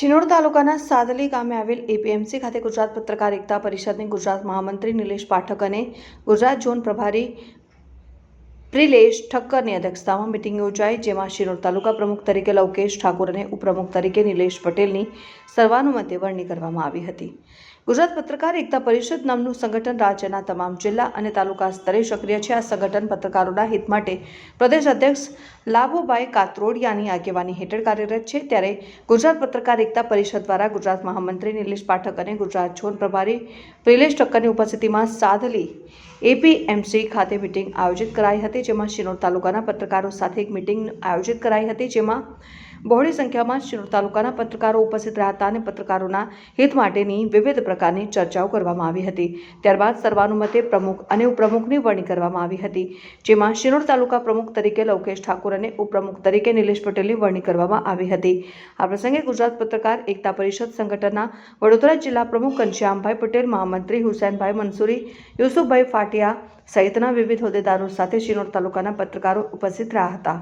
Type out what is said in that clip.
શિનોર તાલુકાના સાદલી ગામે આવેલ એપીએમસી ખાતે ગુજરાત પત્રકાર એકતા પરિષદની ગુજરાત મહામંત્રી નિલેશ પાઠક અને ગુજરાત ઝોન પ્રભારી પ્રિલેશ ઠક્કરની અધ્યક્ષતામાં મિટિંગ યોજાઈ, જેમાં શિનોર તાલુકા પ્રમુખ તરીકે લવકેશ ઠાકોર અને ઉપપ્રમુખ તરીકે નિલેશ પટેલની સર્વાનુમતે વરણી કરવામાં આવી હતી. ગુજરાત પત્રકાર એકતા પરિષદ નામનું સંગઠન રાજ્યના તમામ જિલ્લા અને તાલુકા સ્તરે સક્રિય છે. આ સંગઠન પત્રકારોના હિત માટે પ્રદેશ અધ્યક્ષ લાભુભાઈ કાત્રોડિયાની આગેવાની હેઠળ કાર્યરત છે. ત્યારે ગુજરાત પત્રકાર એકતા પરિષદ દ્વારા ગુજરાત મહામંત્રી નિલેશ પાઠક અને ગુજરાત ઝોન પ્રભારી પ્રિલેશ ઠક્કરની ઉપસ્થિતિમાં સાધલી એપીએમસી ખાતે મિટિંગ આયોજિત કરાઈ હતી, જેમાં શિનોર તાલુકાના પત્રકારો સાથે એક મિટિંગ આયોજિત કરાઈ હતી, જેમાં બહોળી સંખ્યામાં શિનોર તાલુકાના પત્રકારો ઉપસ્થિત રહ્યા અને પત્રકારોના હિત માટેની વિવિધ પ્રકારની ચર્ચાઓ કરવામાં આવી હતી. ત્યારબાદ સર્વાનુમતે પ્રમુખ અને ઉપપ્રમુખની વરણી કરવામાં આવી હતી, જેમાં શિનોર તાલુકા પ્રમુખ તરીકે લવકેશ ઠાકુર અને ઉપપ્રમુખ તરીકે નિલેશ પટેલની વરણી કરવામાં આવી હતી. આ પ્રસંગે ગુજરાત પત્રકાર એકતા પરિષદ સંગઠનના વડોદરા જિલ્લા પ્રમુખ ઘનશ્યામભાઈ પટેલ, મહામંત્રી હુસેનભાઈ મંસૂરી, યુસુફભાઈ ફાટિયા સહિતના વિવિધ હોદ્દેદારો સાથે શિનોર તાલુકાના પત્રકારો ઉપસ્થિત રહ્યા હતા.